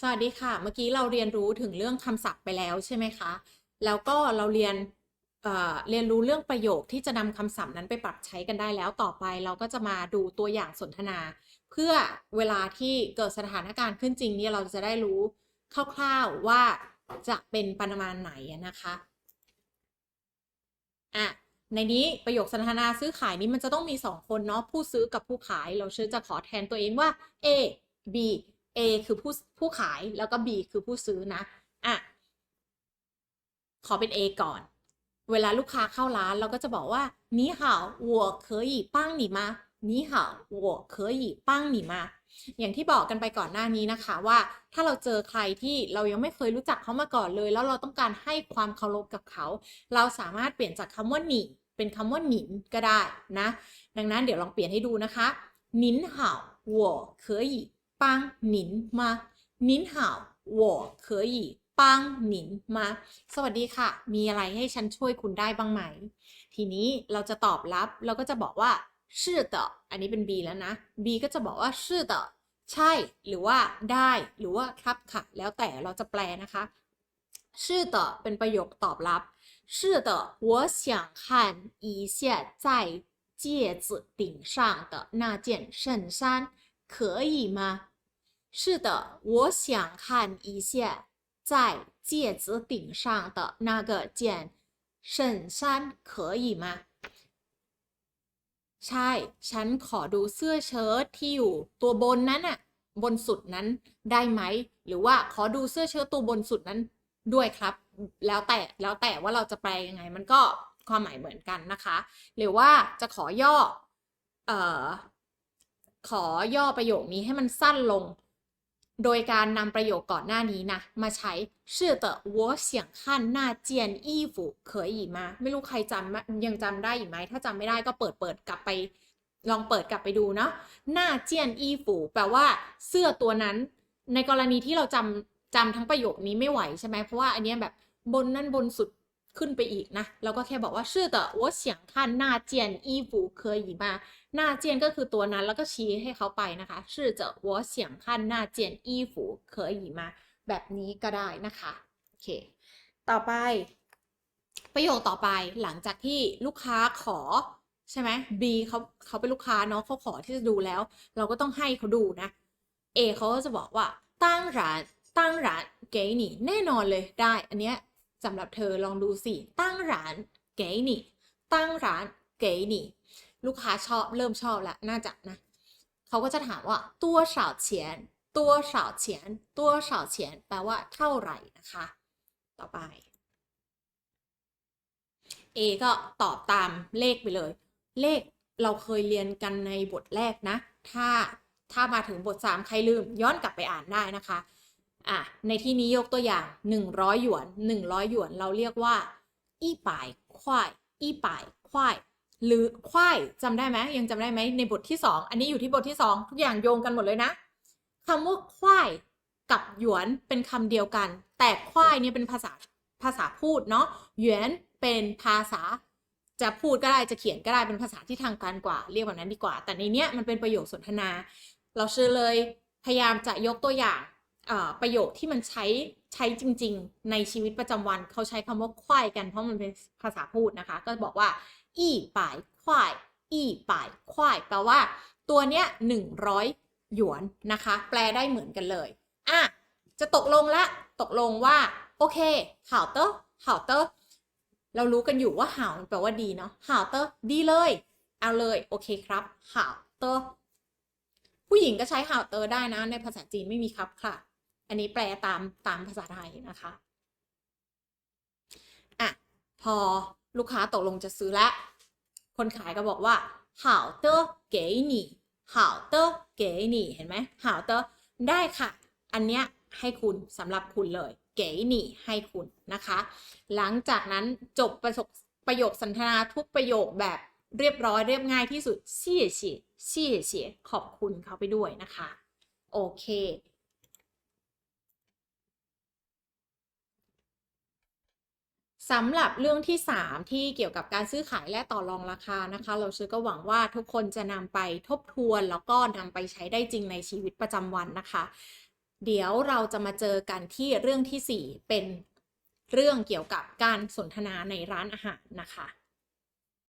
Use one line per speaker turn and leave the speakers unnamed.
สวัสดีค่ะ เมื่อกี้เราเรียนรู้ถึงเรื่องคำศัพท์ไปแล้วใช่ไหมคะ แล้วก็เราเรียนเเรียนรู้เรื่องประโยคที่จะนำคำศัพท์นั้นไปปรับใช้กันได้แล้วต่อไปเราก็จะมาดูตัวอย่างสนทนา เพื่อเวลาที่เกิดสถานการณ์ขึ้นจริงเนี่ยเราจะได้รู้คร่าวๆว่าจะเป็นประมาณไหนนะคะอะในนี้ประโยคสนทนาซื้อขายนี้มันจะต้องมีสองคนเนาะผู้ซื้อกับผู้ขาย เราเชื่อจะขอแทนตัวเองว่า A B A คือผู้ผู้ขายแล้วก็ B คือผู้ซื้อนะ อ่ะ ขอเป็น A ก่อน เวลาลูกค้าเข้าร้านเราก็จะบอกว่า你好我可以帮你吗你好我可以帮你吗อย่างที่บอกกันไปก่อนหน้านี้นะคะว่า ถ้าเราเจอใครที่เรายังไม่เคยรู้จักเขามาก่อนเลย แล้วเราต้องการให้ความเคารพกับเขา เราสามารถเปลี่ยนจากคำว่าหนิเป็นคำว่าหนินก็ได้นะ ดังนั้นเดี๋ยวลองเปลี่ยนให้ดูนะคะ您好我可以 帮您吗您好我可以帮您吗สวัสดีค่ะ มีอะไรให้ฉันช่วยคุณได้บ้างไหม ทีนี้เราจะตอบรับ เราก็จะบอกว่า是的อันนี้เป็น B แล้วนะ B ก็จะบอกว่า是的ใช่ หรือว่าได้ หรือว่าครับค่ะ แล้วแต่เราจะแปลนะคะ是的เป็นประโยคตอบรับ 是的我想看一下在戒指顶上的那件衬衫可以吗 是的我想看一下在戒指顶上的那个件衬衫可以吗ใช่ ฉันขอดูเสื้อเชิ้ตที่อยู่ตัวบนนั้นอะบนสุดนั้นได้ไหม หรือว่าขอดูเสื้อเชิ้ตตัวบนสุดนั้นด้วยครับ แล้วแต่แล้วแต่ว่าเราจะแปลยังไง มันก็ความหมายเหมือนกันนะคะ หรือว่าจะขอย่อ เอ่อ ขอย่อประโยคนี้ให้มันสั้นลง โดยการนำประโยคก่อนหน้านี้นะ มาใช้是的我想看那件衣服可以吗ไม่รู้ใครจำยังจำได้อีกไหม ถ้าจำไม่ได้ก็เปิดเปิดกลับไป ลองเปิดกลับไปดูเนาะหน้าเจียนอีฝูแปลว่าเสื้อตัวนั้น ในกรณีที่เราจำจำทั้งประโยคนี้ไม่ไหวใช่ไหมเพราะว่าอันเนี้ยแบบบนนั่นบนสุด ขึ้นไปอีกนะ เราก็แค่บอกว่า是的我想看那件衣服可以吗หน้าเจียนก็คือตัวนั้นแล้วก็ชี้ให้เขาไปนะคะ是的我想看那件衣服可以吗แบบนี้ก็ได้นะคะโอเค ต่อไป ประโยคต่อไปหลังจากที่ลูกค้าขอ ใช่ไหม B เขาเขาเป็นลูกค้าเนาะเขาขอที่จะดูแล้ว เราก็ต้องให้เขาดูนะ A เขาก็จะบอกว่าตั้งร้านตั้งร้านเก๋หนี่แน่นอนเลยได้ อันเนี้ย สำหรับเธอลองดูสิ ตั้งร้านเก๋หนีตั้งร้านเก๋หนีลูกค้าชอบเริ่มชอบละน่าจะนะ เขาก็จะถามว่าตัวเสาเฉียน ตัวเสาเฉียน ตัวเสาเฉียน แปลว่าเท่าไหร่นะคะ ต่อไป A ก็ตอบตามเลขไปเลย เลขเราเคยเรียนกันในบทแรกนะ ถ้าถ้ามาถึงบท 3 ใครลืมย้อนกลับไปอ่านได้นะคะ อะในที่นี้ยกตัวอย่าง 100 หยวน 100 หยวน เราเรียกว่า อีป่ายควายอีป่ายควายหรือควายจำได้ไหมยังจำได้ไหมในบทที่ 2 อันนี้อยู่ที่บทที่ 2 ทุกอย่างโยงกันหมดเลยนะคำว่าควายกับหยวนเป็นคำเดียวกัน แต่ควายเนี่ยเป็นภาษาภาษาพูดเนาะหยวนเป็นภาษาจะพูดก็ได้จะเขียนก็ได้เป็นภาษาที่ทางการกว่า เรียกแบบนั้นดีกว่า แต่ในเนี้ยมันเป็นประโยคสนทนา เราเชื่อเลยพยายามจะยกตัวอย่าง ประโยคที่มันใช้ใช้จริง ๆ ในชีวิตประจำวันเขาใช้คำว่าควายกันเพราะมันเป็นภาษาพูดนะคะ ก็บอกว่า อีป่ายควาย อีป่ายควายแปลว่าตัวเนี้ยหนึ่งร้อยหยวนนะคะ แปลได้เหมือนกันเลยอะจะตกลงละตกลงว่า โอเคขาวเตอร์ขาวเตอร์เรารู้กันอยู่ว่าห่าวแปลว่าดีเนาะห่าวเตอร์ดีเลย เอาเลย โอเคครับห่าวเตอร์ผู้หญิงก็ใช้ห่าวเตอร์ได้นะ ในภาษาจีนไม่มีครับค่ะ อันนี้แปลตามตามภาษาไทยนะคะ อ่ะ พอลูกค้าตกลงจะซื้อแล้ว คนขายก็บอกว่า好的给你好的给你เห็นไหม好的ได้ค่ะ อันเนี้ยให้คุณสำหรับคุณเลยเก๋หนี่ให้คุณนะคะ หลังจากนั้นจบประสบประโยคสนทนาทุกประโยคแบบเรียบร้อยเรียบง่ายที่สุด谢谢谢谢ขอบคุณเขาไปด้วยนะคะ โอเค สำหรับเรื่องที่ 3 ที่เกี่ยวกับการซื้อขายและต่อรองราคานะคะ เราชื่อก็หวังว่าทุกคนจะนำไปทบทวนแล้วก็นำไปใช้ได้จริงในชีวิตประจำวันนะคะ เดี๋ยวเราจะมาเจอกันที่เรื่องที่ 4 เป็นเรื่องเกี่ยวกับการสนทนาในร้านอาหารนะคะ